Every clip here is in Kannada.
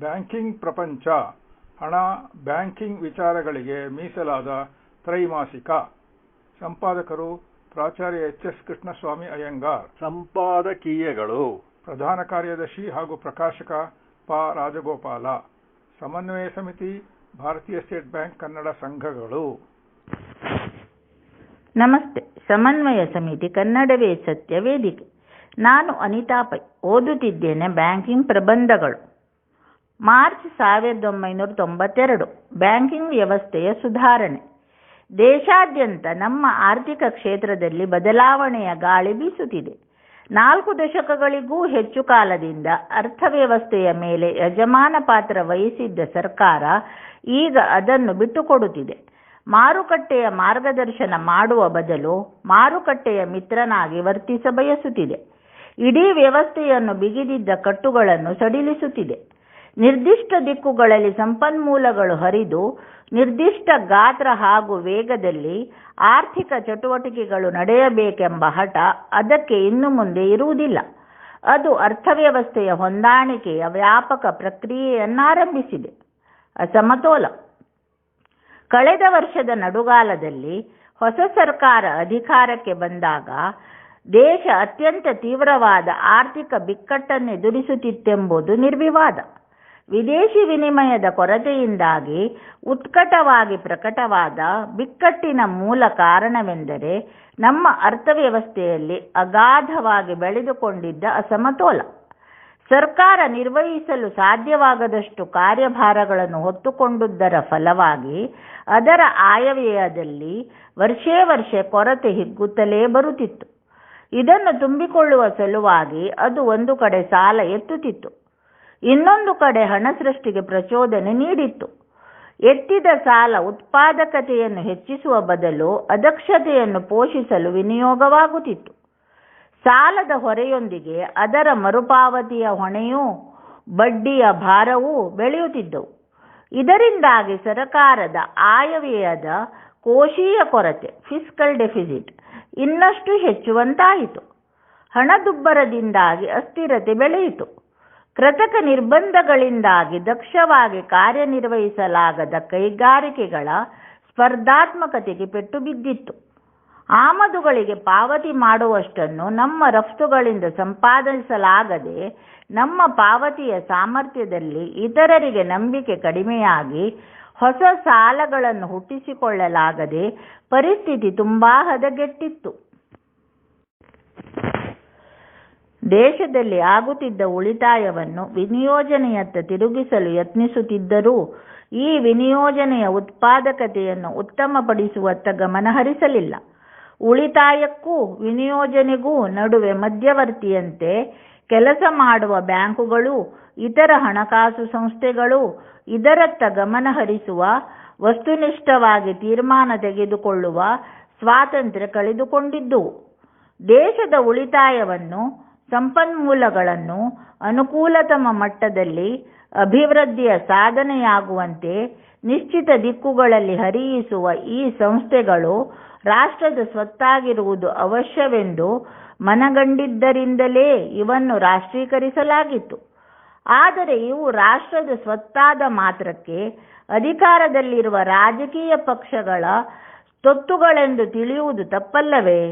ಬ್ಯಾಂಕಿಂಗ್ ಪ್ರಪಂಚ. ಹಣ ಬ್ಯಾಂಕಿಂಗ್ ವಿಚಾರಗಳಿಗೆ ಮೀಸಲಾದ ತ್ರೈಮಾಸಿಕ. ಸಂಪಾದಕರು ಪ್ರಾಚಾರ್ಯ ಎಚ್ ಎಸ್ ಕೃಷ್ಣಸ್ವಾಮಿ ಅಯ್ಯಂಗಾರ್. ಸಂಪಾದಕೀಯಗಳು. ಪ್ರಧಾನ ಕಾರ್ಯದರ್ಶಿ ಹಾಗೂ ಪ್ರಕಾಶಕ ಪ ರಾಜಗೋಪಾಲ. ಸಮನ್ವಯ ಸಮಿತಿ ಭಾರತೀಯ ಸ್ಟೇಟ್ ಬ್ಯಾಂಕ್ ಕನ್ನಡ ಸಂಘಗಳು. ನಮಸ್ತೆ. ಸಮನ್ವಯ ಸಮಿತಿ ಕನ್ನಡವೇ ಸತ್ಯ ವೇದಿಕೆ. ನಾನು ಅನಿತಾ ಪೈ. ಓದುತ್ತಿದ್ದೇನೆ ಬ್ಯಾಂಕಿಂಗ್ ಪ್ರಬಂಧಗಳು. ಮಾರ್ಚ್ ಸಾವಿರದ ಒಂಬೈನೂರ ತೊಂಬತ್ತೆರಡು. ಬ್ಯಾಂಕಿಂಗ್ ವ್ಯವಸ್ಥೆಯ ಸುಧಾರಣೆ. ದೇಶಾದ್ಯಂತ ನಮ್ಮ ಆರ್ಥಿಕ ಕ್ಷೇತ್ರದಲ್ಲಿ ಬದಲಾವಣೆಯ ಗಾಳಿ ಬೀಸುತ್ತಿದೆ. ನಾಲ್ಕು ದಶಕಗಳಿಗೂ ಹೆಚ್ಚು ಕಾಲದಿಂದ ಅರ್ಥವ್ಯವಸ್ಥೆಯ ಮೇಲೆ ಯಜಮಾನ ಪಾತ್ರ ವಹಿಸಿದ್ದ ಸರ್ಕಾರ ಈಗ ಅದನ್ನು ಬಿಟ್ಟುಕೊಡುತ್ತಿದೆ. ಮಾರುಕಟ್ಟೆಯ ಮಾರ್ಗದರ್ಶನ ಮಾಡುವ ಬದಲು ಮಾರುಕಟ್ಟೆಯ ಮಿತ್ರನಾಗಿ ವರ್ತಿಸ ಬಯಸುತ್ತಿದೆ. ಇಡೀ ವ್ಯವಸ್ಥೆಯನ್ನು ಬಿಗಿದಿದ್ದ ಕಟ್ಟುಗಳನ್ನು ಸಡಿಲಿಸುತ್ತಿದೆ. ನಿರ್ದಿಷ್ಟ ದಿಕ್ಕುಗಳಲ್ಲಿ ಸಂಪನ್ಮೂಲಗಳು ಹರಿದು ನಿರ್ದಿಷ್ಟ ಗಾತ್ರ ಹಾಗೂ ವೇಗದಲ್ಲಿ ಆರ್ಥಿಕ ಚಟುವಟಿಕೆಗಳು ನಡೆಯಬೇಕೆಂಬ ಹಠ ಅದಕ್ಕೆ ಇನ್ನು ಮುಂದೆ ಇರುವುದಿಲ್ಲ. ಅದು ಅರ್ಥವ್ಯವಸ್ಥೆಯ ಹೊಂದಾಣಿಕೆಯ ವ್ಯಾಪಕ ಪ್ರಕ್ರಿಯೆಯನ್ನಾರಂಭಿಸಿದೆ. ಅಸಮತೋಲ. ಕಳೆದ ವರ್ಷದ ನಡುಗಾಲದಲ್ಲಿ ಹೊಸ ಸರ್ಕಾರ ಅಧಿಕಾರಕ್ಕೆ ಬಂದಾಗ ದೇಶ ಅತ್ಯಂತ ತೀವ್ರವಾದ ಆರ್ಥಿಕ ಬಿಕ್ಕಟ್ಟನ್ನು ಎದುರಿಸುತ್ತಿತ್ತೆಂಬುದು ನಿರ್ವಿವಾದ. ವಿದೇಶಿ ವಿನಿಮಯದ ಕೊರತೆಯಿಂದಾಗಿ ಉತ್ಕಟವಾಗಿ ಪ್ರಕಟವಾದ ಬಿಕ್ಕಟ್ಟಿನ ಮೂಲ ಕಾರಣವೆಂದರೆ ನಮ್ಮ ಅರ್ಥವ್ಯವಸ್ಥೆಯಲ್ಲಿ ಅಗಾಧವಾಗಿ ಬೆಳೆದುಕೊಂಡಿದ್ದ ಅಸಮತೋಲ. ಸರ್ಕಾರ ನಿರ್ವಹಿಸಲು ಸಾಧ್ಯವಾಗದಷ್ಟು ಕಾರ್ಯಭಾರಗಳನ್ನು ಹೊತ್ತುಕೊಂಡುದರ ಫಲವಾಗಿ ಅದರ ಆಯವ್ಯಯದಲ್ಲಿ ವರ್ಷೇ ವರ್ಷ ಕೊರತೆ ಹಿಗ್ಗುತ್ತಲೇ ಬರುತ್ತಿತ್ತು. ಇದನ್ನು ತುಂಬಿಕೊಳ್ಳುವ ಸಲುವಾಗಿ ಅದು ಒಂದು ಕಡೆ ಸಾಲ ಎತ್ತುತ್ತಿತ್ತು. ಇನ್ನೊಂದು ಕಡೆ ಹಣ ಸೃಷ್ಟಿಗೆ ಪ್ರಚೋದನೆ ನೀಡಿತ್ತು. ಎತ್ತಿದ ಸಾಲ ಉತ್ಪಾದಕತೆಯನ್ನು ಹೆಚ್ಚಿಸುವ ಬದಲು ಅದಕ್ಷತೆಯನ್ನು ಪೋಷಿಸಲು ವಿನಿಯೋಗವಾಗುತ್ತಿತ್ತು. ಸಾಲದ ಹೊರೆಯೊಂದಿಗೆ ಅದರ ಮರುಪಾವತಿಯ ಹೊಣೆಯೂ, ಬಡ್ಡಿಯ ಭಾರವೂ ಬೆಳೆಯುತ್ತಿದ್ದವು. ಇದರಿಂದಾಗಿ ಸರಕಾರದ ಆಯವ್ಯಯದ ಕೋಶೀಯ ಕೊರತೆ ಫಿಸ್ಕಲ್ ಡೆಫಿಸಿಟ್ ಇನ್ನಷ್ಟು ಹೆಚ್ಚುವಂತಾಯಿತು. ಹಣದುಬ್ಬರದಿಂದಾಗಿ ಅಸ್ಥಿರತೆ ಬೆಳೆಯಿತು. ಕೃತಕ ನಿರ್ಬಂಧಗಳಿಂದಾಗಿ ದಕ್ಷವಾಗಿ ಕಾರ್ಯನಿರ್ವಹಿಸಲಾಗದ ಕೈಗಾರಿಕೆಗಳ ಸ್ಪರ್ಧಾತ್ಮಕತೆಗೆ ಪೆಟ್ಟು ಬಿದ್ದಿತ್ತು. ಆಮದುಗಳಿಗೆ ಪಾವತಿ ಮಾಡುವಷ್ಟನ್ನು ನಮ್ಮ ರಫ್ತುಗಳಿಂದ ಸಂಪಾದಿಸಲಾಗದೆ ನಮ್ಮ ಪಾವತಿಯ ಸಾಮರ್ಥ್ಯದಲ್ಲಿ ಇತರರಿಗೆ ನಂಬಿಕೆ ಕಡಿಮೆಯಾಗಿ ಹೊಸ ಸಾಲಗಳನ್ನು ಹುಟ್ಟಿಸಿಕೊಳ್ಳಲಾಗದೆ ಪರಿಸ್ಥಿತಿ ತುಂಬಾ ಹದಗೆಟ್ಟಿತ್ತು. ದೇಶದಲ್ಲಿ ಆಗುತ್ತಿದ್ದ ಉಳಿತಾಯವನ್ನು ವಿನಿಯೋಜನೆಯತ್ತ ತಿರುಗಿಸಲು ಯತ್ನಿಸುತ್ತಿದ್ದರೂ, ಈ ವಿನಿಯೋಜನೆಯ ಉತ್ಪಾದಕತೆಯನ್ನು ಉತ್ತಮಪಡಿಸುವತ್ತ ಗಮನಹರಿಸಲಿಲ್ಲ. ಉಳಿತಾಯಕ್ಕೂ ವಿನಿಯೋಜನೆಗೂ ನಡುವೆ ಮಧ್ಯವರ್ತಿಯಂತೆ ಕೆಲಸ ಮಾಡುವ ಬ್ಯಾಂಕುಗಳು, ಇತರ ಹಣಕಾಸು ಸಂಸ್ಥೆಗಳು ಇದರತ್ತ ಗಮನಹರಿಸುವ, ವಸ್ತುನಿಷ್ಠವಾಗಿ ತೀರ್ಮಾನ ತೆಗೆದುಕೊಳ್ಳುವ ಸ್ವಾತಂತ್ರ್ಯ ಕಳೆದುಕೊಂಡಿದ್ದುವು. ದೇಶದ ಉಳಿತಾಯವನ್ನು ಸಂಪನ್ಮೂಲಗಳನ್ನು ಅನುಕೂಲತಮ ಮಟ್ಟದಲ್ಲಿ ಅಭಿವೃದ್ಧಿಯ ಸಾಧನೆಯಾಗುವಂತೆ ನಿಶ್ಚಿತ ದಿಕ್ಕುಗಳಲ್ಲಿ ಹರಿಯಿಸುವ ಈ ಸಂಸ್ಥೆಗಳು ರಾಷ್ಟ್ರದ ಸ್ವತ್ತಾಗಿರುವುದು ಅವಶ್ಯವೆಂದು ಮನಗಂಡಿದ್ದರಿಂದಲೇ ಇವನ್ನು ರಾಷ್ಟ್ರೀಕರಿಸಲಾಗಿತ್ತು. ಆದರೆ ಇವು ರಾಷ್ಟ್ರದ ಸ್ವತ್ತಾದ ಮಾತ್ರಕ್ಕೆ ಅಧಿಕಾರದಲ್ಲಿರುವ ರಾಜಕೀಯ ಪಕ್ಷಗಳ ತೊತ್ತುಗಳೆಂದು ತಿಳಿಯುವುದು ತಪ್ಪಲ್ಲವೇ?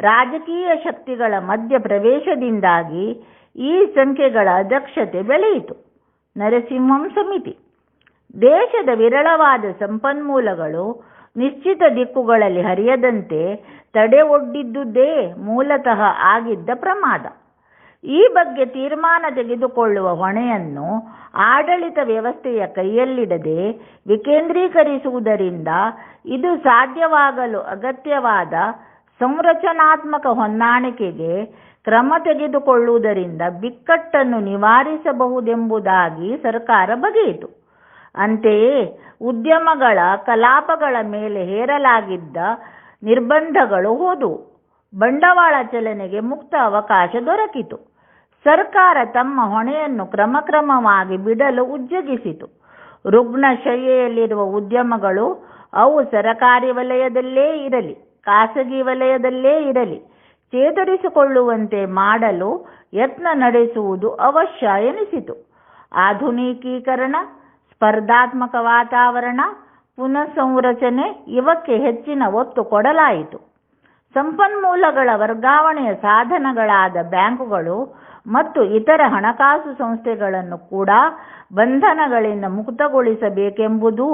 ರಾಜಕೀಯ ಶಕ್ತಿಗಳ ಮಧ್ಯ ಪ್ರವೇಶದಿಂದಾಗಿ ಈ ಸಂಖ್ಯೆಗಳ ದಕ್ಷತೆ ಬೆಳೆಯಿತು. ನರಸಿಂಹಂ ಸಮಿತಿ. ದೇಶದ ವಿರಳವಾದ ಸಂಪನ್ಮೂಲಗಳು ನಿಶ್ಚಿತ ದಿಕ್ಕುಗಳಲ್ಲಿ ಹರಿಯದಂತೆ ತಡೆ ಒಡ್ಡಿದ್ದುದೇ ಮೂಲತಃ ಆಗಿದ್ದ ಪ್ರಮಾದ. ಈ ಬಗ್ಗೆ ತೀರ್ಮಾನ ತೆಗೆದುಕೊಳ್ಳುವ ಹೊಣೆಯನ್ನು ಆಡಳಿತ ವ್ಯವಸ್ಥೆಯ ಕೈಯಲ್ಲಿಡದೆ ವಿಕೇಂದ್ರೀಕರಿಸುವುದರಿಂದ ಇದು ಸಾಧ್ಯವಾಗಲು ಅಗತ್ಯವಾದ ಸಂರಚನಾತ್ಮಕ ಹೊಂದಾಣಿಕೆಗೆ ಕ್ರಮ ತೆಗೆದುಕೊಳ್ಳುವುದರಿಂದ ಬಿಕ್ಕಟ್ಟನ್ನು ನಿವಾರಿಸಬಹುದೆಂಬುದಾಗಿ ಸರ್ಕಾರ ಬಗೆಯಿತು. ಅಂತೆಯೇ ಉದ್ಯಮಗಳ ಕಲಾಪಗಳ ಮೇಲೆ ಹೇರಲಾಗಿದ್ದ ನಿರ್ಬಂಧಗಳು ಹೋದವು. ಬಂಡವಾಳ ಚಲನೆಗೆ ಮುಕ್ತ ಅವಕಾಶ ದೊರಕಿತು. ಸರ್ಕಾರ ತಮ್ಮ ಹೊಣೆಯನ್ನು ಕ್ರಮಕ್ರಮವಾಗಿ ಬಿಡಲು ಉಜ್ಜಗಿಸಿತು. ರುಗ್ಣಶಯ್ಯೆಯಲ್ಲಿರುವ ಉದ್ಯಮಗಳು ಅವು ಸರಕಾರಿ ವಲಯದಲ್ಲೇ ಇರಲಿ. ಖಾಸಗಿ ವಲಯದಲ್ಲೇ ಇರಲಿ. ಚೇತರಿಸಿಕೊಳ್ಳುವಂತೆ ಮಾಡಲು ಯತ್ನ ನಡೆಸುವುದು ಅವಶ್ಯ ಎನಿಸಿತು. ಆಧುನಿಕೀಕರಣ, ಸ್ಪರ್ಧಾತ್ಮಕ ವಾತಾವರಣ, ಪುನಃಸಂರಚನೆ ಇವಕ್ಕೆ ಹೆಚ್ಚಿನ ಒತ್ತು ಕೊಡಲಾಯಿತು. ಸಂಪನ್ಮೂಲಗಳ ವರ್ಗಾವಣೆಯ ಸಾಧನಗಳಾದ ಬ್ಯಾಂಕುಗಳು ಮತ್ತು ಇತರ ಹಣಕಾಸು ಸಂಸ್ಥೆಗಳನ್ನು ಕೂಡ ಬಂಧನಗಳಿಂದ ಮುಕ್ತಗೊಳಿಸಬೇಕೆಂಬುದೂ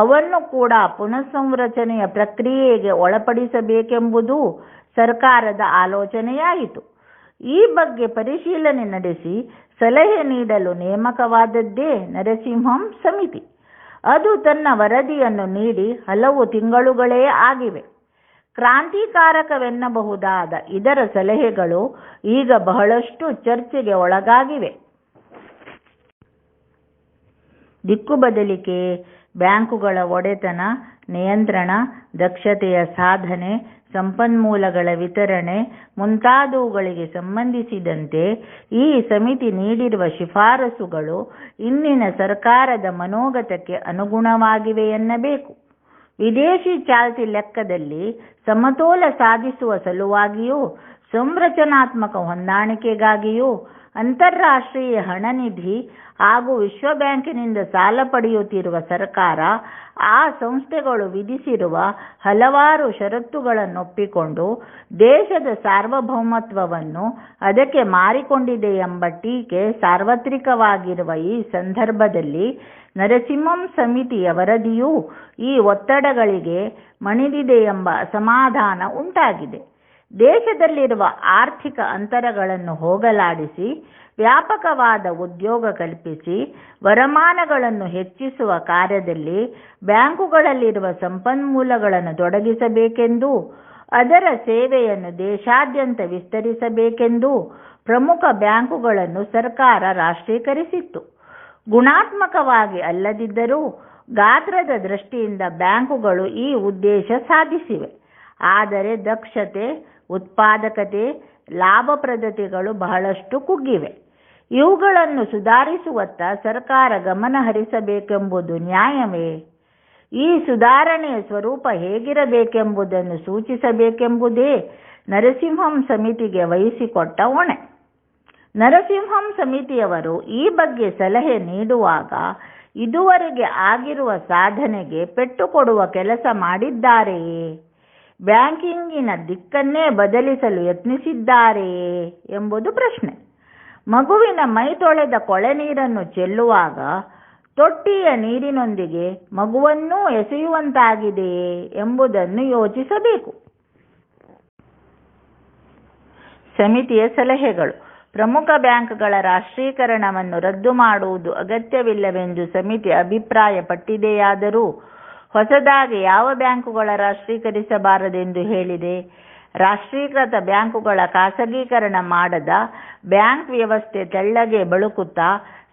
ಅವನ್ನು ಕೂಡ ಪುನಃಸಂರಚನೆಯ ಪ್ರಕ್ರಿಯೆಗೆ ಒಳಪಡಿಸಬೇಕೆಂಬುದು ಸರ್ಕಾರದ ಆಲೋಚನೆಯಾಯಿತು. ಈ ಬಗ್ಗೆ ಪರಿಶೀಲನೆ ನಡೆಸಿ ಸಲಹೆ ನೀಡಲು ನೇಮಕವಾದದ್ದೇ ನರಸಿಂಹಂ ಸಮಿತಿ. ಅದು ತನ್ನ ವರದಿಯನ್ನು ನೀಡಿ ಹಲವು ತಿಂಗಳುಗಳೇ ಆಗಿವೆ. ಕ್ರಾಂತಿಕಾರಕವೆನ್ನಬಹುದಾದ ಇದರ ಸಲಹೆಗಳು ಈಗ ಬಹಳಷ್ಟು ಚರ್ಚೆಗೆ ಒಳಗಾಗಿವೆ. ದಿಕ್ಕುಬದಲಿಕೆ ಬ್ಯಾಂಕುಗಳ ಒಡೆತನ, ನಿಯಂತ್ರಣ, ದಕ್ಷತೆಯ ಸಾಧನೆ, ಸಂಪನ್ಮೂಲಗಳ ವಿತರಣೆ ಮುಂತಾದವುಗಳಿಗೆ ಸಂಬಂಧಿಸಿದಂತೆ ಈ ಸಮಿತಿ ನೀಡಿರುವ ಶಿಫಾರಸುಗಳು ಇಂದಿನ ಸರ್ಕಾರದ ಮನೋಗತಕ್ಕೆ ಅನುಗುಣವಾಗಿವೆ ಎನ್ನಬೇಕು. ವಿದೇಶಿ ಚಾಲ್ತಿ ಲೆಕ್ಕದಲ್ಲಿ ಸಮತೋಲ ಸಾಧಿಸುವ ಸಲುವಾಗಿಯೂ, ಸಂರಚನಾತ್ಮಕ ಹೊಂದಾಣಿಕೆಗಾಗಿಯೂ ಅಂತಾರಾಷ್ಟ್ರೀಯ ಹಣನಿಧಿ ಹಾಗೂ ವಿಶ್ವ ಬ್ಯಾಂಕಿನಿಂದ ಸಾಲ ಪಡೆಯುತ್ತಿರುವ ಸರ್ಕಾರ ಆ ಸಂಸ್ಥೆಗಳು ವಿಧಿಸಿರುವ ಹಲವಾರು ಷರತ್ತುಗಳನ್ನೊಪ್ಪಿಕೊಂಡು ದೇಶದ ಸಾರ್ವಭೌಮತ್ವವನ್ನು ಅದಕ್ಕೆ ಮಾರಿಕೊಂಡಿದೆ ಎಂಬ ಟೀಕೆ ಸಾರ್ವತ್ರಿಕವಾಗಿರುವ ಈ ಸಂದರ್ಭದಲ್ಲಿ ನರಸಿಂಹಂ ಸಮಿತಿಯ ವರದಿಯೂ ಈ ಒತ್ತಡಗಳಿಗೆ ಮಣಿದಿದೆ ಎಂಬ ಅಸಮಾಧಾನ ಉಂಟಾಗಿದೆ. ದೇಶದಲ್ಲಿರುವ ಆರ್ಥಿಕ ಅಂತರಗಳನ್ನು ಹೋಗಲಾಡಿಸಿ, ವ್ಯಾಪಕವಾದ ಉದ್ಯೋಗ ಕಲ್ಪಿಸಿ, ವರಮಾನಗಳನ್ನು ಹೆಚ್ಚಿಸುವ ಕಾರ್ಯದಲ್ಲಿ ಬ್ಯಾಂಕುಗಳಲ್ಲಿರುವ ಸಂಪನ್ಮೂಲಗಳನ್ನು ತೊಡಗಿಸಬೇಕೆಂದೂ, ಅದರ ಸೇವೆಯನ್ನು ದೇಶಾದ್ಯಂತ ವಿಸ್ತರಿಸಬೇಕೆಂದೂ ಪ್ರಮುಖ ಬ್ಯಾಂಕುಗಳನ್ನು ಸರ್ಕಾರ ರಾಷ್ಟ್ರೀಕರಿಸಿತ್ತು. ಗುಣಾತ್ಮಕವಾಗಿ ಅಲ್ಲದಿದ್ದರೂ ಗಾತ್ರದ ದೃಷ್ಟಿಯಿಂದ ಬ್ಯಾಂಕುಗಳು ಈ ಉದ್ದೇಶ ಸಾಧಿಸಿವೆ. ಆದರೆ ದಕ್ಷತೆ, ಉತ್ಪಾದಕತೆ, ಲಾಭಪ್ರದತೆಗಳು ಬಹಳಷ್ಟು ಕುಗ್ಗಿವೆ. ಇವುಗಳನ್ನು ಸುಧಾರಿಸುವತ್ತ ಸರ್ಕಾರ ಗಮನ ಹರಿಸಬೇಕೆಂಬುದು ನ್ಯಾಯವೇ? ಈ ಸುಧಾರಣೆಯ ಸ್ವರೂಪ ಹೇಗಿರಬೇಕೆಂಬುದನ್ನು ಸೂಚಿಸಬೇಕೆಂಬುದೇ ನರಸಿಂಹಂ ಸಮಿತಿಗೆ ವಹಿಸಿಕೊಟ್ಟ ಹೊಣೆ. ನರಸಿಂಹಂ ಸಮಿತಿಯವರು ಈ ಬಗ್ಗೆ ಸಲಹೆ ನೀಡುವಾಗ ಇದುವರೆಗೆ ಆಗಿರುವ ಸಾಧನೆಗೆ ಪೆಟ್ಟು ಕೊಡುವ ಕೆಲಸ ಮಾಡಿದ್ದಾರೆಯೇ? ಬ್ಯಾಂಕಿಂಗಿನ ದಿಕ್ಕನ್ನೇ ಬದಲಿಸಲು ಯತ್ನಿಸಿದ್ದಾರೆಯೇ ಎಂಬುದು ಪ್ರಶ್ನೆ. ಮಗುವಿನ ಮೈ ತೊಳೆದ ಕೊಳೆ ನೀರನ್ನು ಚೆಲ್ಲುವಾಗ ತೊಟ್ಟಿಯ ನೀರಿನೊಂದಿಗೆ ಮಗುವನ್ನೂ ಎಸೆಯುವಂತಾಗಿದೆಯೇ ಎಂಬುದನ್ನು ಯೋಚಿಸಬೇಕು. ಸಮಿತಿಯ ಸಲಹೆಗಳು. ಪ್ರಮುಖ ಬ್ಯಾಂಕ್ಗಳ ರಾಷ್ಟ್ರೀಕರಣವನ್ನು ರದ್ದು ಮಾಡುವುದು ಅಗತ್ಯವಿಲ್ಲವೆಂದು ಸಮಿತಿ ಅಭಿಪ್ರಾಯಪಟ್ಟಿದೆಯಾದರೂ ಹೊಸದಾಗಿ ಯಾವ ಬ್ಯಾಂಕುಗಳ ರಾಷ್ಟ್ರೀಕರಿಸಬಾರದೆಂದು ಹೇಳಿದೆ. ರಾಷ್ಟ್ರೀಕೃತ ಬ್ಯಾಂಕುಗಳ ಖಾಸಗೀಕರಣ ಮಾಡದ ಬ್ಯಾಂಕ್ ವ್ಯವಸ್ಥೆ ತೆಳ್ಳಗೆ ಬಳುಕುತ್ತಾ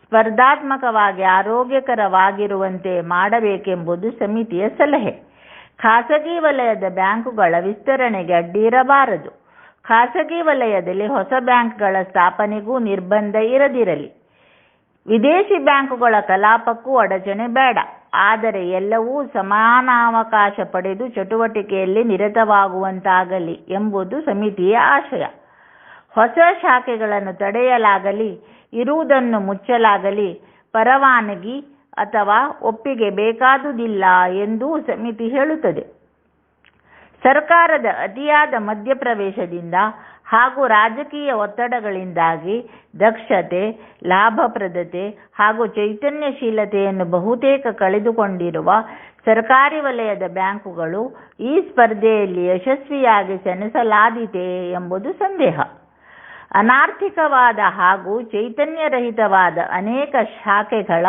ಸ್ಪರ್ಧಾತ್ಮಕವಾಗಿ ಆರೋಗ್ಯಕರವಾಗಿರುವಂತೆ ಮಾಡಬೇಕೆಂಬುದು ಸಮಿತಿಯ ಸಲಹೆ. ಖಾಸಗಿ ವಲಯದ ಬ್ಯಾಂಕುಗಳ ವಿಸ್ತರಣೆಗೆ ಅಡ್ಡಿರಬಾರದು ಖಾಸಗಿ ವಲಯದಲ್ಲಿ ಹೊಸ ಬ್ಯಾಂಕ್ಗಳ ಸ್ಥಾಪನೆಗೂ ನಿರ್ಬಂಧ ಇರದಿರಲಿ. ವಿದೇಶಿ ಬ್ಯಾಂಕುಗಳ ಕಲಾಪಕ್ಕೂ ಅಡಚಣೆ ಬೇಡ. ಆದರೆ ಎಲ್ಲವೂ ಸಮಾನಾವಕಾಶ ಪಡೆದು ಚಟುವಟಿಕೆಯಲ್ಲಿ ನಿರತವಾಗುವಂತಾಗಲಿ ಎಂಬುದು ಸಮಿತಿಯ ಆಶಯ. ಹೊಸ ಶಾಖೆಗಳನ್ನು ತಡೆಯಲಾಗಲಿ, ಇರುವುದನ್ನು ಮುಚ್ಚಲಾಗಲಿ, ಪರವಾನಗಿ ಅಥವಾ ಒಪ್ಪಿಗೆ ಬೇಕಾದುದಿಲ್ಲ ಎಂದು ಸಮಿತಿ ಹೇಳುತ್ತದೆ. ಸರ್ಕಾರದ ಅತಿಯಾದ ಮಧ್ಯಪ್ರವೇಶದಿಂದ ಹಾಗೂ ರಾಜಕೀಯ ಒತ್ತಡಗಳಿಂದಾಗಿ ದಕ್ಷತೆ ಲಾಭಪ್ರದತೆ ಹಾಗೂ ಚೈತನ್ಯಶೀಲತೆಯನ್ನು ಬಹುತೇಕ ಕಳೆದುಕೊಂಡಿರುವ ಸರ್ಕಾರಿ ವಲಯದ ಬ್ಯಾಂಕುಗಳು ಈ ಸ್ಪರ್ಧೆಯಲ್ಲಿ ಯಶಸ್ವಿಯಾಗಿ ಸೆಣಸಲಾದಿತೆಯೇ ಎಂಬುದು ಸಂದೇಹ. ಅನಾರ್ಥಿಕವಾದ ಹಾಗೂ ಚೈತನ್ಯರಹಿತವಾದ ಅನೇಕ ಶಾಖೆಗಳ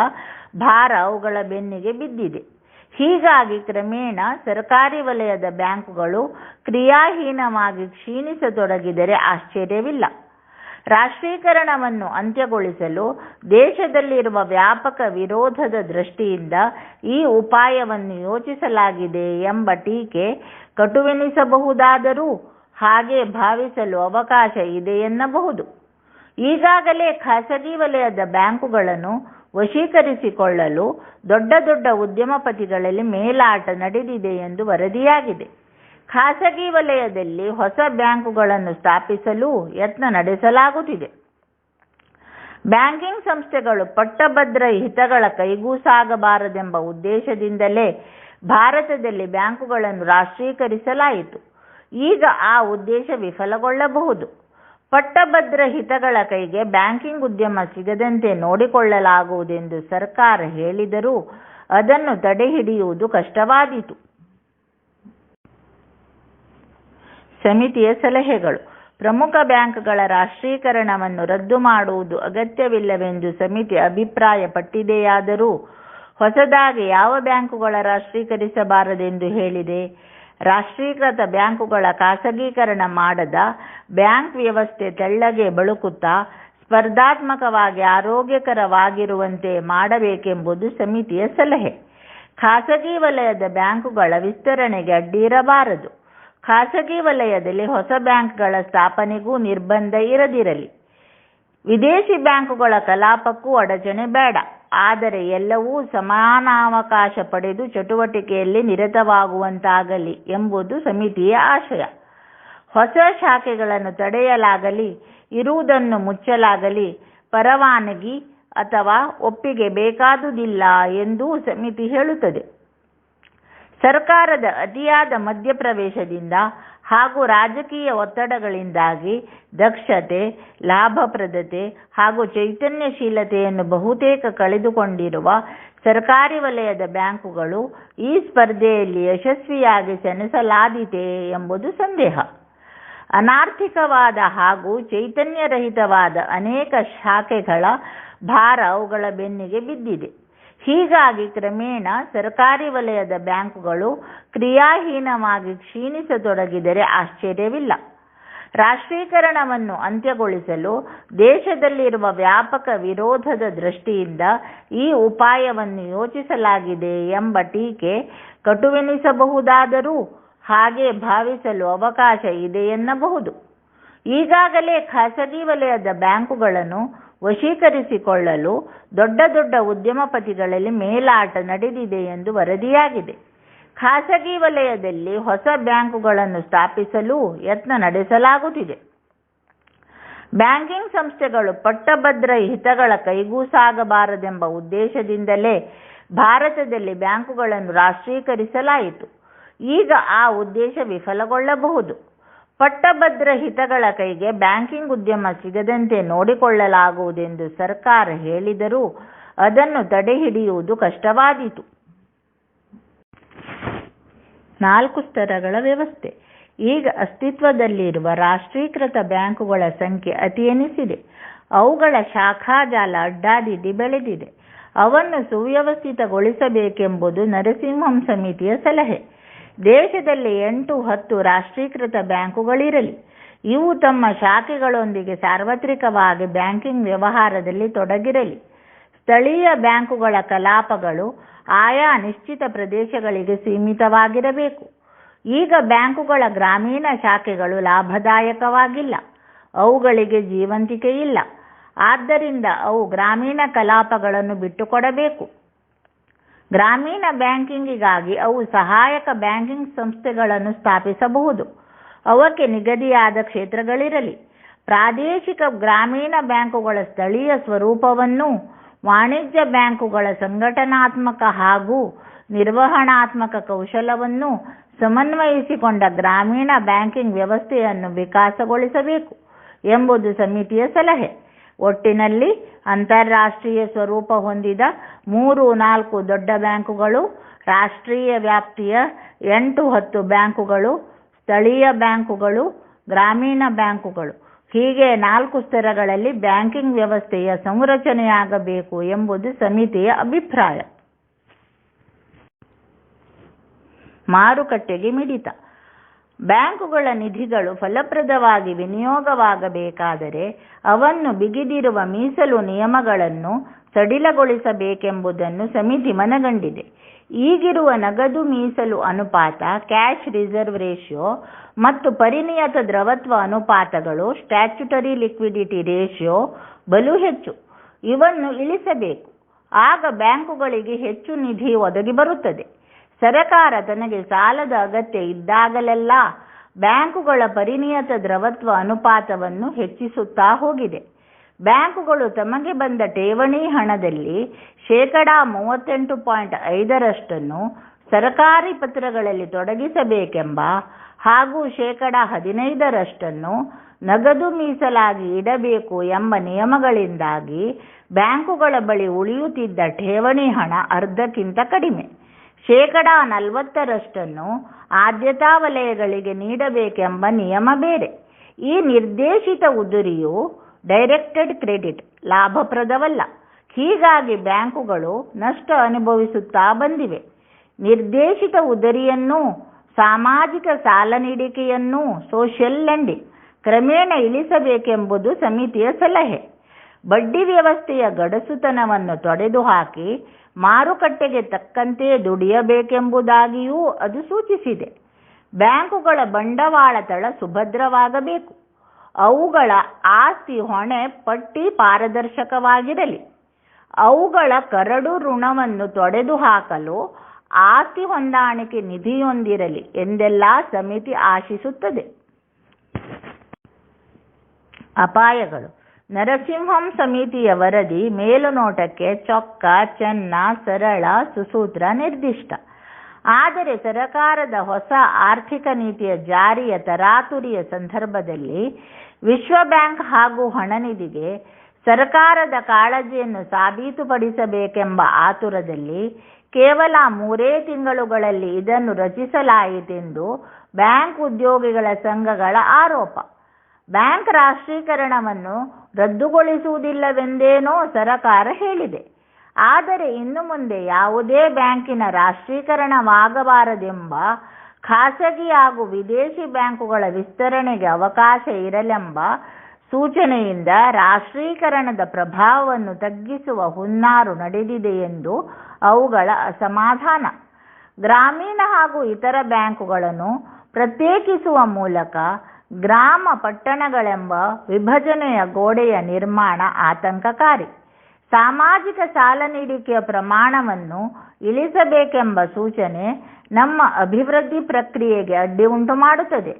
ಭಾರ ಅವುಗಳ ಬೆನ್ನಿಗೆ ಬಿದ್ದಿದೆ. ಹೀಗಾಗಿ ಕ್ರಮೇಣ ಸರ್ಕಾರಿ ವಲಯದ ಬ್ಯಾಂಕುಗಳು ಕ್ರಿಯಾಹೀನವಾಗಿ ಕ್ಷೀಣಿಸತೊಡಗಿದರೆ ಆಶ್ಚರ್ಯವಿಲ್ಲ. ರಾಷ್ಟ್ರೀಕರಣವನ್ನು ಅಂತ್ಯಗೊಳಿಸಲು ದೇಶದಲ್ಲಿರುವ ವ್ಯಾಪಕ ವಿರೋಧದ ದೃಷ್ಟಿಯಿಂದ ಈ ಉಪಾಯವನ್ನು ಯೋಚಿಸಲಾಗಿದೆ ಎಂಬ ಟೀಕೆ ಕಟುವೆನಿಸಬಹುದಾದರೂ ಹಾಗೆ ಭಾವಿಸಲು ಅವಕಾಶ ಇದೆ ಎನ್ನಬಹುದು. ಈಗಾಗಲೇ ಖಾಸಗಿ ವಲಯದ ಬ್ಯಾಂಕುಗಳನ್ನು ವಶೀಕರಿಸಿಕೊಳ್ಳಲು ದೊಡ್ಡ ದೊಡ್ಡ ಉದ್ಯಮಪತಿಗಳಲ್ಲಿ ಮೇಲಾಟ ನಡೆದಿದೆ ಎಂದು ವರದಿಯಾಗಿದೆ. ಖಾಸಗಿ ವಲಯದಲ್ಲಿ ಹೊಸ ಬ್ಯಾಂಕುಗಳನ್ನು ಸ್ಥಾಪಿಸಲು ಯತ್ನ ನಡೆಸಲಾಗುತ್ತಿದೆ. ಬ್ಯಾಂಕಿಂಗ್ ಸಂಸ್ಥೆಗಳು ಪಟ್ಟಭದ್ರ ಹಿತಗಳ ಕೈಗೂಸಾಗಬಾರದೆಂಬ ಉದ್ದೇಶದಿಂದಲೇ ಭಾರತದಲ್ಲಿ ಬ್ಯಾಂಕುಗಳನ್ನು ರಾಷ್ಟ್ರೀಕರಿಸಲಾಯಿತು. ಈಗ ಆ ಉದ್ದೇಶ ವಿಫಲಗೊಳ್ಳಬಹುದು. ಪಟ್ಟಭದ್ರ ಹಿತಗಳ ಕೈಗೆ ಬ್ಯಾಂಕಿಂಗ್ ಉದ್ಯಮ ಸಿಗದಂತೆ ನೋಡಿಕೊಳ್ಳಲಾಗುವುದೆಂದು ಸರ್ಕಾರ ಹೇಳಿದರೂ ಅದನ್ನು ತಡೆಹಿಡಿಯುವುದು ಕಷ್ಟವಾದೀತು. ಸಮಿತಿಯ ಸಲಹೆಗಳು. ಪ್ರಮುಖ ಬ್ಯಾಂಕ್ಗಳ ರಾಷ್ಟ್ರೀಕರಣವನ್ನು ರದ್ದು ಮಾಡುವುದು ಅಗತ್ಯವಿಲ್ಲವೆಂದು ಸಮಿತಿ ಅಭಿಪ್ರಾಯಪಟ್ಟಿದೆಯಾದರೂ ಹೊಸದಾಗಿ ಯಾವ ಬ್ಯಾಂಕುಗಳ ರಾಷ್ಟ್ರೀಕರಿಸಬಾರದೆಂದು ಹೇಳಿದೆ? ರಾಷ್ಟ್ರೀಕೃತ ಬ್ಯಾಂಕುಗಳ ಖಾಸಗೀಕರಣ ಮಾಡದ ಬ್ಯಾಂಕ್ ವ್ಯವಸ್ಥೆ ತೆಳ್ಳಗೆ ಬಳುಕುತ್ತಾ ಸ್ಪರ್ಧಾತ್ಮಕವಾಗಿ ಆರೋಗ್ಯಕರವಾಗಿರುವಂತೆ ಮಾಡಬೇಕೆಂಬುದು ಸಮಿತಿಯ ಸಲಹೆ. ಖಾಸಗಿ ವಲಯದ ಬ್ಯಾಂಕುಗಳ ವಿಸ್ತರಣೆಗೆ ಅಡ್ಡಿಯಿರಬಾರದು. ಖಾಸಗಿ ವಲಯದಲ್ಲಿ ಹೊಸ ಬ್ಯಾಂಕ್ಗಳ ಸ್ಥಾಪನೆಗೂ ನಿರ್ಬಂಧ ಇರದಿರಲಿ. ವಿದೇಶಿ ಬ್ಯಾಂಕುಗಳ ಕಲಾಪಕ್ಕೂ ಅಡಚಣೆ ಬೇಡ. ಆದರೆ ಎಲ್ಲವೂ ಸಮಾನಾವಕಾಶ ಪಡೆದು ಚಟುವಟಿಕೆಯಲ್ಲಿ ನಿರತವಾಗುವಂತಾಗಲಿ ಎಂಬುದು ಸಮಿತಿಯ ಆಶಯ. ಹೊಸ ಶಾಖೆಗಳನ್ನು ತಡೆಯಲಾಗಲಿ, ಇರುವುದನ್ನು ಮುಚ್ಚಲಾಗಲಿ, ಪರವಾನಗಿ ಅಥವಾ ಒಪ್ಪಿಗೆ ಬೇಕಾದುದಿಲ್ಲ ಎಂದು ಸಮಿತಿ ಹೇಳುತ್ತದೆ. ಸರ್ಕಾರದ ಅತಿಯಾದ ಮಧ್ಯಪ್ರವೇಶದಿಂದ ಹಾಗೂ ರಾಜಕೀಯ ಒತ್ತಡಗಳಿಂದಾಗಿ ದಕ್ಷತೆ, ಲಾಭಪ್ರದತೆ ಹಾಗೂ ಚೈತನ್ಯಶೀಲತೆಯನ್ನು ಬಹುತೇಕ ಕಳೆದುಕೊಂಡಿರುವ ಸರ್ಕಾರಿ ವಲಯದ ಬ್ಯಾಂಕುಗಳು ಈ ಸ್ಪರ್ಧೆಯಲ್ಲಿ ಯಶಸ್ವಿಯಾಗಿ ಸೆಣಸಲಾದೀತೆ ಎಂಬುದು ಸಂದೇಹ. ಅನಾರ್ಥಿಕವಾದ ಹಾಗೂ ಚೈತನ್ಯರಹಿತವಾದ ಅನೇಕ ಶಾಖೆಗಳ ಭಾರ ಅವುಗಳ ಬೆನ್ನಿಗೆ ಬಿದ್ದಿದೆ. ಹೀಗಾಗಿ ಕ್ರಮೇಣ ಸರ್ಕಾರಿ ವಲಯದ ಬ್ಯಾಂಕುಗಳು ಕ್ರಿಯಾಹೀನವಾಗಿ ಕ್ಷೀಣಿಸತೊಡಗಿದರೆ ಆಶ್ಚರ್ಯವಿಲ್ಲ. ರಾಷ್ಟ್ರೀಕರಣವನ್ನು ಅಂತ್ಯಗೊಳಿಸಲು ದೇಶದಲ್ಲಿರುವ ವ್ಯಾಪಕ ವಿರೋಧದ ದೃಷ್ಟಿಯಿಂದ ಈ ಉಪಾಯವನ್ನು ಯೋಚಿಸಲಾಗಿದೆ ಎಂಬ ಟೀಕೆ ಕಟುವೆನಿಸಬಹುದಾದರೂ ಹಾಗೆ ಭಾವಿಸಲು ಅವಕಾಶ ಇದೆ ಎನ್ನಬಹುದು. ಈಗಾಗಲೇ ಖಾಸಗಿ ವಲಯದ ಬ್ಯಾಂಕುಗಳನ್ನು ವಶೀಕರಿಸಿಕೊಳ್ಳಲು ದೊಡ್ಡ ದೊಡ್ಡ ಉದ್ಯಮಪತಿಗಳಲ್ಲಿ ಮೇಲಾಟ ನಡೆದಿದೆ ಎಂದು ವರದಿಯಾಗಿದೆ. ಖಾಸಗಿ ವಲಯದಲ್ಲಿ ಹೊಸ ಬ್ಯಾಂಕುಗಳನ್ನು ಸ್ಥಾಪಿಸಲು ಯತ್ನ ನಡೆಸಲಾಗುತ್ತಿದೆ. ಬ್ಯಾಂಕಿಂಗ್ ಸಂಸ್ಥೆಗಳು ಪಟ್ಟಭದ್ರ ಹಿತಗಳ ಕೈಗೂಸಾಗಬಾರದೆಂಬ ಉದ್ದೇಶದಿಂದಲೇ ಭಾರತದಲ್ಲಿ ಬ್ಯಾಂಕುಗಳನ್ನು ರಾಷ್ಟ್ರೀಕರಿಸಲಾಯಿತು. ಈಗ ಆ ಉದ್ದೇಶ ವಿಫಲಗೊಳ್ಳಬಹುದು. ಪಟ್ಟಭದ್ರ ಹಿತಗಳ ಕೈಗೆ ಬ್ಯಾಂಕಿಂಗ್ ಉದ್ಯಮ ಸಿಗದಂತೆ ನೋಡಿಕೊಳ್ಳಲಾಗುವುದೆಂದು ಸರ್ಕಾರ ಹೇಳಿದರೂ ಅದನ್ನು ತಡೆಹಿಡಿಯುವುದು ಕಷ್ಟವಾದೀತು. ನಾಲ್ಕು ಸ್ತರಗಳ ವ್ಯವಸ್ಥೆ. ಈಗ ಅಸ್ತಿತ್ವದಲ್ಲಿರುವ ರಾಷ್ಟ್ರೀಕೃತ ಬ್ಯಾಂಕುಗಳ ಸಂಖ್ಯೆ ಅತಿ ಎನಿಸಿದೆ. ಅವುಗಳ ಶಾಖಾಜಾಲ ಅಡ್ಡಾದಿಡ್ಡಿ ಬೆಳೆದಿದೆ. ಅವನ್ನು ಸುವ್ಯವಸ್ಥಿತಗೊಳಿಸಬೇಕೆಂಬುದು ನರಸಿಂಹಂ ಸಮಿತಿಯ ಸಲಹೆ. ದೇಶದಲ್ಲಿ ಎಂಟು ಹತ್ತು ರಾಷ್ಟ್ರೀಕೃತ ಬ್ಯಾಂಕುಗಳಿರಲಿ. ಇವು ತಮ್ಮ ಶಾಖೆಗಳೊಂದಿಗೆ ಸಾರ್ವತ್ರಿಕವಾಗಿ ಬ್ಯಾಂಕಿಂಗ್ ವ್ಯವಹಾರದಲ್ಲಿ ತೊಡಗಿರಲಿ. ಸ್ಥಳೀಯ ಬ್ಯಾಂಕುಗಳ ಕಲಾಪಗಳು ಆಯಾ ನಿಶ್ಚಿತ ಪ್ರದೇಶಗಳಿಗೆ ಸೀಮಿತವಾಗಿರಬೇಕು. ಈಗ ಬ್ಯಾಂಕುಗಳ ಗ್ರಾಮೀಣ ಶಾಖೆಗಳು ಲಾಭದಾಯಕವಾಗಿಲ್ಲ. ಅವುಗಳಿಗೆ ಜೀವಂತಿಕೆ ಇಲ್ಲ ಆದ್ದರಿಂದ ಅವು ಗ್ರಾಮೀಣ ಕಲಾಪಗಳನ್ನು ಬಿಟ್ಟುಕೊಡಬೇಕು. ಗ್ರಾಮೀಣ ಬ್ಯಾಂಕಿಂಗಿಗಾಗಿ ಅವು ಸಹಾಯಕ ಬ್ಯಾಂಕಿಂಗ್ ಸಂಸ್ಥೆಗಳನ್ನು ಸ್ಥಾಪಿಸಬಹುದು. ಅವಕ್ಕೆ ನಿಗದಿಯಾದ ಕ್ಷೇತ್ರಗಳಿರಲಿ. ಪ್ರಾದೇಶಿಕ ಗ್ರಾಮೀಣ ಬ್ಯಾಂಕುಗಳ ಸ್ಥಳೀಯ ಸ್ವರೂಪವನ್ನು ವಾಣಿಜ್ಯ ಬ್ಯಾಂಕುಗಳ ಸಂಘಟನಾತ್ಮಕ ಹಾಗೂ ನಿರ್ವಹಣಾತ್ಮಕ ಕೌಶಲವನ್ನು ಸಮನ್ವಯಿಸಿಕೊಂಡ ಗ್ರಾಮೀಣ ಬ್ಯಾಂಕಿಂಗ್ ವ್ಯವಸ್ಥೆಯನ್ನು ವಿಕಾಸಗೊಳಿಸಬೇಕು ಎಂಬುದು ಸಮಿತಿಯ ಸಲಹೆ. ಒಟ್ಟಿನಲ್ಲಿ ಅಂತಾರಾಷ್ಟ್ರೀಯ ಸ್ವರೂಪ ಹೊಂದಿದ ಮೂರು ನಾಲ್ಕು ದೊಡ್ಡ ಬ್ಯಾಂಕುಗಳು, ರಾಷ್ಟ್ರೀಯ ವ್ಯಾಪ್ತಿಯ ಎಂಟು ಹತ್ತು ಬ್ಯಾಂಕುಗಳು, ಸ್ಥಳೀಯ ಬ್ಯಾಂಕುಗಳು, ಗ್ರಾಮೀಣ ಬ್ಯಾಂಕುಗಳು. ಹೀಗೆ ನಾಲ್ಕು ಸ್ತರಗಳಲ್ಲಿ ಬ್ಯಾಂಕಿಂಗ್ ವ್ಯವಸ್ಥೆಯ ಸಂರಚನೆಯಾಗಬೇಕು ಎಂಬುದು ಸಮಿತಿಯ ಅಭಿಪ್ರಾಯ. ಮಾರುಕಟ್ಟೆಗೆ ಮಿಡಿತ. ಬ್ಯಾಂಕುಗಳ ನಿಧಿಗಳು ಫಲಪ್ರದವಾಗಿ ವಿನಿಯೋಗವಾಗಬೇಕಾದರೆ ಅವನ್ನು ಬಿಗಿದಿರುವ ಮೀಸಲು ನಿಯಮಗಳನ್ನು ಸಡಿಲಗೊಳಿಸಬೇಕೆಂಬುದನ್ನು ಸಮಿತಿ ಮನಗಂಡಿದೆ. ಈಗಿರುವ ನಗದು ಮೀಸಲು ಅನುಪಾತ, ಕ್ಯಾಶ್ ರಿಸರ್ವ್ ರೇಷಿಯೋ ಮತ್ತು ಪರಿಣಿಯತ ದ್ರವತ್ವ ಅನುಪಾತಗಳು, ಸ್ಟ್ಯಾಚ್ಯುಟರಿ ಲಿಕ್ವಿಡಿಟಿ ರೇಷಿಯೋ ಬಲು ಹೆಚ್ಚು. ಇವನ್ನು ಇಳಿಸಬೇಕು. ಆಗ ಬ್ಯಾಂಕುಗಳಿಗೆ ಹೆಚ್ಚು ನಿಧಿ ಒದಗಿ ಬರುತ್ತದೆ. ಸರಕಾರ ತನಗೆ ಸಾಲದ ಅಗತ್ಯ ಇದ್ದಾಗಲೆಲ್ಲ ಬ್ಯಾಂಕುಗಳ ಪರಿಣಿಯತ ದ್ರವತ್ವ ಅನುಪಾತವನ್ನು ಹೆಚ್ಚಿಸುತ್ತಾ ಹೋಗಿದೆ. ಬ್ಯಾಂಕುಗಳು ತಮಗೆ ಬಂದ ಠೇವಣಿ ಹಣದಲ್ಲಿ ಶೇಕಡಾ ಮೂವತ್ತೆಂಟು ಪಾಯಿಂಟ್ ಐದರಷ್ಟನ್ನು ಸರಕಾರಿ ಪತ್ರಗಳಲ್ಲಿ ತೊಡಗಿಸಬೇಕೆಂಬ ಹಾಗೂ ಶೇಕಡ ಹದಿನೈದರಷ್ಟನ್ನು ನಗದು ಮೀಸಲಾಗಿ ಇಡಬೇಕು ಎಂಬ ನಿಯಮಗಳಿಂದಾಗಿ ಬ್ಯಾಂಕುಗಳ ಬಳಿ ಉಳಿಯುತ್ತಿದ್ದ ಠೇವಣಿ ಹಣ ಅರ್ಧಕ್ಕಿಂತ ಕಡಿಮೆ. ಶೇಕಡಾ ನಲವತ್ತರಷ್ಟನ್ನು ಆದ್ಯತಾ ವಲಯಗಳಿಗೆ ನೀಡಬೇಕೆಂಬ ನಿಯಮ ಬೇರೆ. ಈ ನಿರ್ದೇಶಿತ ಉದುರಿಯು ಡೈರೆಕ್ಟೆಡ್ ಕ್ರೆಡಿಟ್ ಲಾಭಪ್ರದವಲ್ಲ. ಹೀಗಾಗಿ ಬ್ಯಾಂಕುಗಳು ನಷ್ಟ ಅನುಭವಿಸುತ್ತಾ ಬಂದಿವೆ. ನಿರ್ದೇಶಿತ ಉದರಿಯನ್ನು, ಸಾಮಾಜಿಕ ಸಾಲ ನೀಡಿಕೆಯನ್ನು ಸೋಷಿಯಲ್ ಲೆಂಡಿಂಗ್ ಕ್ರಮೇಣ ಇಳಿಸಬೇಕೆಂಬುದು ಸಮಿತಿಯ ಸಲಹೆ. ಬಡ್ಡಿ ವ್ಯವಸ್ಥೆಯ ಗಡಸುತನವನ್ನು ತೊಡೆದುಹಾಕಿ ಮಾರುಕಟ್ಟೆಗೆ ತಕ್ಕಂತೆ ದುಡಿಯಬೇಕೆಂಬುದಾಗಿಯೂ ಅದು ಸೂಚಿಸಿದೆ. ಬ್ಯಾಂಕುಗಳ ಬಂಡವಾಳ ತಳ ಸುಭದ್ರವಾಗಬೇಕು. ಅವುಗಳ ಆಸ್ತಿ ಹೊಣೆ ಪಟ್ಟಿ ಪಾರದರ್ಶಕವಾಗಿರಲಿ. ಅವುಗಳ ಕರಡು ಋಣವನ್ನು ತೊಡೆದುಹಾಕಲು ಆಸ್ತಿ ಹೊಂದಾಣಿಕೆ ನಿಧಿಯೊಂದಿರಲಿ ಎಂದೆಲ್ಲ ಸಮಿತಿ ಆಶಿಸುತ್ತದೆ. ಅಪಾಯಗಳು. ನರಸಿಂಹಂ ಸಮಿತಿಯ ವರದಿ ಮೇಲುನೋಟಕ್ಕೆ ಚೊಕ್ಕ, ಚೆನ್ನ, ಸರಳ, ಸುಸೂತ್ರ ನಿರ್ದಿಷ್ಟ. ಆದರೆ ಸರಕಾರದ ಹೊಸ ಆರ್ಥಿಕ ನೀತಿಯ ಜಾರಿಯ ತರಾತುರಿಯ ಸಂದರ್ಭದಲ್ಲಿ ವಿಶ್ವ ಬ್ಯಾಂಕ್ ಹಾಗೂ ಹಣನಿಧಿಗೆ ಸರ್ಕಾರದ ಕಾಳಜಿಯನ್ನು ಸಾಬೀತುಪಡಿಸಬೇಕೆಂಬ ಆತುರದಲ್ಲಿ ಕೇವಲ ಮೂರೇ ತಿಂಗಳುಗಳಲ್ಲಿ ಇದನ್ನು ರಚಿಸಲಾಯಿತೆಂದು ಬ್ಯಾಂಕ್ ಉದ್ಯೋಗಿಗಳ ಸಂಘಗಳ ಆರೋಪ. ಬ್ಯಾಂಕ್ ರಾಷ್ಟ್ರೀಕರಣವನ್ನು ರದ್ದುಗೊಳಿಸುವುದಿಲ್ಲವೆಂದೇನೋ ಸರಕಾರ ಹೇಳಿದೆ. ಆದರೆ ಇನ್ನು ಮುಂದೆ ಯಾವುದೇ ಬ್ಯಾಂಕಿನ ರಾಷ್ಟ್ರೀಕರಣವಾಗಬಾರದೆಂಬ ಖಾಸಗಿ ಹಾಗೂ ವಿದೇಶಿ ಬ್ಯಾಂಕುಗಳ ವಿಸ್ತರಣೆಗೆ ಅವಕಾಶ ಇರಲೆಂಬ ಸೂಚನೆಯಿಂದ ರಾಷ್ಟ್ರೀಕರಣದ ಪ್ರಭಾವವನ್ನು ತಗ್ಗಿಸುವ ಹುನ್ನಾರು ನಡೆದಿದೆ ಎಂದು ಅವುಗಳ ಅಸಮಾಧಾನ. ಗ್ರಾಮೀಣ ಹಾಗೂ ಇತರ ಬ್ಯಾಂಕುಗಳನ್ನು ಪ್ರತ್ಯೇಕಿಸುವ ಮೂಲಕ ಗ್ರಾಮ ಪಟ್ಟಣಗಳೆಂಬ ವಿಭಜನೆಯ ಗೋಡೆಯ ನಿರ್ಮಾಣ ಆತಂಕಕಾರಿ. ಸಾಮಾಜಿಕ ಸಾಲ ನೀಡಿಕೆಯ ಪ್ರಮಾಣವನ್ನು ಇಳಿಸಬೇಕೆಂಬ ಸೂಚನೆ ನಮ್ಮ ಅಭಿವೃದ್ಧಿ ಪ್ರಕ್ರಿಯೆಗೆ ಅಡ್ಡಿ ಉಂಟು ಮಾಡುತ್ತದೆ.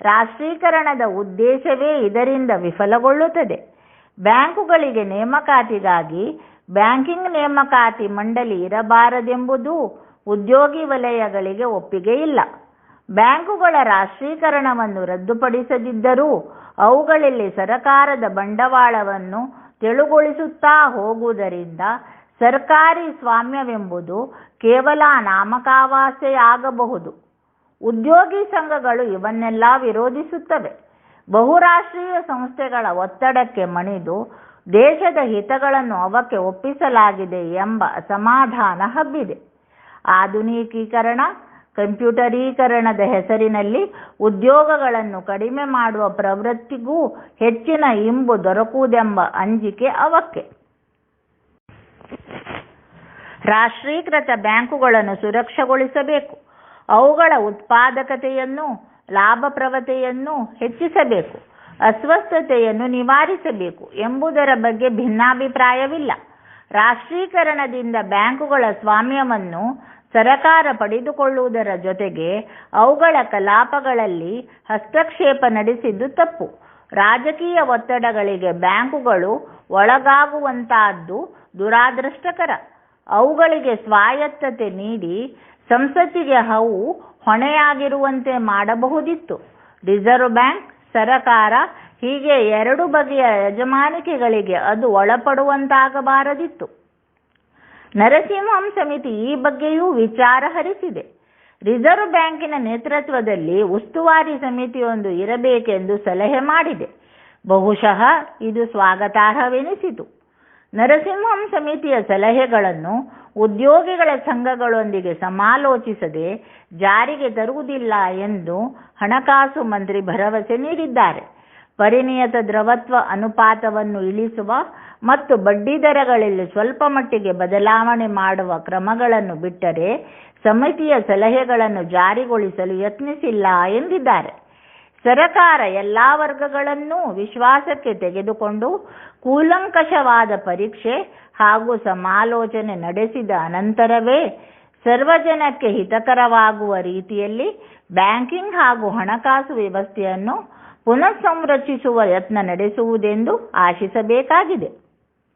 ರಾಷ್ಟ್ರೀಕರಣದ ಉದ್ದೇಶವೇ ಇದರಿಂದ ವಿಫಲಗೊಳ್ಳುತ್ತದೆ. ಬ್ಯಾಂಕುಗಳಿಗೆ ನೇಮಕಾತಿಗಾಗಿ ಬ್ಯಾಂಕಿಂಗ್ ನೇಮಕಾತಿ ಮಂಡಳಿ ಇರಬಾರದೆಂಬುದು ಉದ್ಯೋಗಿ ವಲಯಗಳಿಗೆ ಒಪ್ಪಿಗೆ ಇಲ್ಲ. ಬ್ಯಾಂಕುಗಳ ರಾಷ್ಟ್ರೀಕರಣವನ್ನು ರದ್ದುಪಡಿಸದಿದ್ದರೂ ಅವುಗಳಲ್ಲಿ ಸರಕಾರದ ಬಂಡವಾಳವನ್ನು ತೆಳುಗೊಳಿಸುತ್ತಾ ಹೋಗುವುದರಿಂದ ಸರ್ಕಾರಿ ಸ್ವಾಮ್ಯವೆಂಬುದು ಕೇವಲ ನಾಮಕಾವಾಸೆಯಾಗಬಹುದು ಉದ್ಯೋಗಿ ಸಂಘಗಳು ಇವನ್ನೆಲ್ಲ ವಿರೋಧಿಸುತ್ತವೆ. ಬಹುರಾಷ್ಟ್ರೀಯ ಸಂಸ್ಥೆಗಳ ಒತ್ತಡಕ್ಕೆ ಮಣಿದು ದೇಶದ ಹಿತಗಳನ್ನು ಅವಕ್ಕೆ ಒಪ್ಪಿಸಲಾಗಿದೆ ಎಂಬ ಅಸಮಾಧಾನ ಹಬ್ಬಿದೆ. ಆಧುನಿಕೀಕರಣ ಕಂಪ್ಯೂಟರೀಕರಣದ ಹೆಸರಿನಲ್ಲಿ ಉದ್ಯೋಗಗಳನ್ನು ಕಡಿಮೆ ಮಾಡುವ ಪ್ರವೃತ್ತಿಗೂ ಹೆಚ್ಚಿನ ಇಂಬು ದೊರಕುವುದೆಂಬ ಅಂಜಿಕೆ ಅವಕ್ಕೆ. ರಾಷ್ಟ್ರೀಕೃತ ಬ್ಯಾಂಕುಗಳನ್ನು ಸುರಕ್ಷಗೊಳಿಸಬೇಕು. ಅವುಗಳ ಉತ್ಪಾದಕತೆಯನ್ನು ಲಾಭಪ್ರವತೆಯನ್ನು ಹೆಚ್ಚಿಸಬೇಕು. ಅಸ್ವಸ್ಥತೆಯನ್ನು ನಿವಾರಿಸಬೇಕು ಎಂಬುದರ ಬಗ್ಗೆ ಭಿನ್ನಾಭಿಪ್ರಾಯವಿಲ್ಲ. ರಾಷ್ಟ್ರೀಕರಣದಿಂದ ಬ್ಯಾಂಕುಗಳ ಸ್ವಾಮ್ಯವನ್ನು ಸರಕಾರ ಪಡೆದುಕೊಳ್ಳುವುದರ ಜೊತೆಗೆ ಅವುಗಳ ಕಲಾಪಗಳಲ್ಲಿ ಹಸ್ತಕ್ಷೇಪ ನಡೆಸಿದ್ದು ತಪ್ಪು. ರಾಜಕೀಯ ಒತ್ತಡಗಳಿಗೆ ಬ್ಯಾಂಕುಗಳು ಒಳಗಾಗುವಂತಹದ್ದು ದುರಾದೃಷ್ಟಕರ. ಅವುಗಳಿಗೆ ಸ್ವಾಯತ್ತತೆ ನೀಡಿ ಸಂಸತ್ತಿಗೆ ಅವು ಹೊಣೆಯಾಗಿರುವಂತೆ ಮಾಡಬಹುದಿತ್ತು. ರಿಸರ್ವ್ ಬ್ಯಾಂಕ್, ಸರಕಾರ ಹೀಗೆ ಎರಡು ಬಗೆಯ ಯಜಮಾನಿಕೆಗಳಿಗೆ ಅದು ಒಳಪಡುವಂತಾಗಬಾರದಿತ್ತು. ನರಸಿಂಹಂ ಸಮಿತಿ ಈ ಬಗ್ಗೆಯೂ ವಿಚಾರ ಹರಿಸಿದೆ. ರಿಸರ್ವ್ ಬ್ಯಾಂಕಿನ ನೇತೃತ್ವದಲ್ಲಿ ಉಸ್ತುವಾರಿ ಸಮಿತಿಯೊಂದು ಇರಬೇಕೆಂದು ಸಲಹೆ ಮಾಡಿದೆ. ಬಹುಶಃ ಇದು ಸ್ವಾಗತಾರ್ಹವೆನಿಸಿತು. ನರಸಿಂಹಂ ಸಮಿತಿಯ ಸಲಹೆಗಳನ್ನು ಉದ್ಯೋಗಿಗಳ ಸಂಘಗಳೊಂದಿಗೆ ಸಮಾಲೋಚಿಸದೆ ಜಾರಿಗೆ ತರುವುದಿಲ್ಲ ಎಂದು ಹಣಕಾಸು ಮಂತ್ರಿ ಭರವಸೆ ನೀಡಿದ್ದಾರೆ. ಪರಿಣಿಯತ ದ್ರವತ್ವ ಅನುಪಾತವನ್ನು ಇಳಿಸುವ ಮತ್ತು ಬಡ್ಡಿದರಗಳಲ್ಲಿ ಸ್ವಲ್ಪ ಮಟ್ಟಿಗೆ ಬದಲಾವಣೆ ಮಾಡುವ ಕ್ರಮಗಳನ್ನು ಬಿಟ್ಟರೆ ಸಮಿತಿಯ ಸಲಹೆಗಳನ್ನು ಜಾರಿಗೊಳಿಸಲು ಯತ್ನಿಸಿಲ್ಲ ಎಂದಿದ್ದಾರೆ. ಸರಕಾರ ಎಲ್ಲಾ ವರ್ಗಗಳನ್ನೂ ವಿಶ್ವಾಸಕ್ಕೆ ತೆಗೆದುಕೊಂಡು ಕೂಲಂಕಷವಾದ ಪರೀಕ್ಷೆ ಹಾಗೂ ಸಮಾಲೋಚನೆ ನಡೆಸಿದ ಅನಂತರವೇ ಸರ್ವಜನಕ್ಕೆ ಹಿತಕರವಾಗುವ ರೀತಿಯಲ್ಲಿ ಬ್ಯಾಂಕಿಂಗ್ ಹಾಗೂ ಹಣಕಾಸು ವ್ಯವಸ್ಥೆಯನ್ನು ಪುನಃ ಸಂರಚಿಸುವ ಯತ್ನ ನಡೆಸುವುದೆಂದು ಆಶಿಸಬೇಕಾಗಿದೆ.